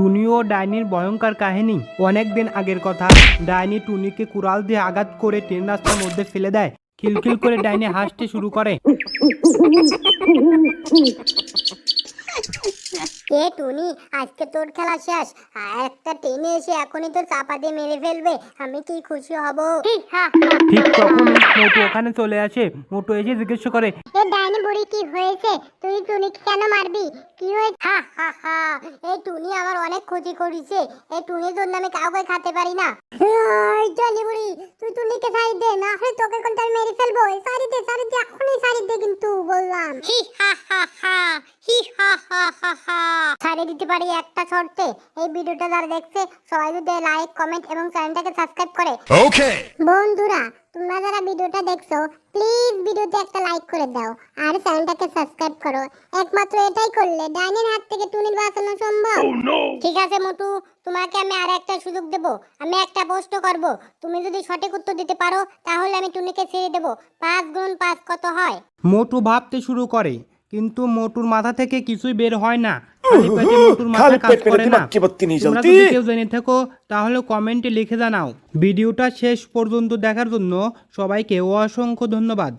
টুনি ও ডাইনির ভয়ঙ্কর কাহিনী। অনেক দিন আগের কথা। ডাইনি টুনিকে কুড়াল দিয়ে আঘাত করে ট্রেন রাস্তার মধ্যে ফেলে দেয়। খিলখিল করে ডাইনি হাসতে শুরু করে। এ টুনি? আজকে তোর খেলা শেষ। একটা টেনে এসে এখনই তোর চাপা দিয়ে মেরে ফেলবে। আমি কি খুশি হব। ঠিক তখনই মোটু ওখানে চলে আসে। মোটু এসে জিজ্ঞেস করে এ ডাইনি বুড়ি কি হয়েছে? তুই টুনিকে কেন মারবি? কি হয়েছে? হা হা হা। অনেক ক্ষতি করেছে এই টুনির জন্য আমি কাউকে খেতে পারি না। ডাইনি বুড়ি তুই টুনিকে সাইড দে না হলে তোকে কিন্তু আমি মেরে ফেলব। এই সাইড দে সাইড দে এখনই সাইড দে কিন্তু বললাম। হি হা হা হা হি হা হা হা হা। ছাড়ে দিতে পারি একটা শর্তে এই ভিডিওটা যারা দেখছে সবাই যদি লাইক কমেন্ট এবং চ্যানেলটাকে সাবস্ক্রাইব করে। Okay. বন্ধুরা তোমরা যারা ভিডিওটা দেখছ প্লিজ ভিডিওতে একটা লাইক করে দাও আর চ্যানেলটাকে সাবস্ক্রাইব করো। একমাত্র এটাই করলে ডাইনের হাত থেকে টুনির বাঁচানো সম্ভব। ঠিক আছে মোটু তোমাকে আমি আর একটা সুযোগ দেব। আমি একটা প্রশ্ন করব। তুমি যদি সঠিক উত্তর দিতে পারো তাহলে আমি টুনিকে ছেড়ে দেব। পাঁচ গুণ পাঁচ কত হয়? মোটু ভাবতে শুরু করে কিন্তু মোটুর মাথা থেকে কিছুই বের হয় না। কেউ জেনে থাকো তাহলে কমেন্টে লিখে জানাও। ভিডিওটা শেষ পর্যন্ত দেখার জন্য সবাইকে অসংখ্য ধন্যবাদ।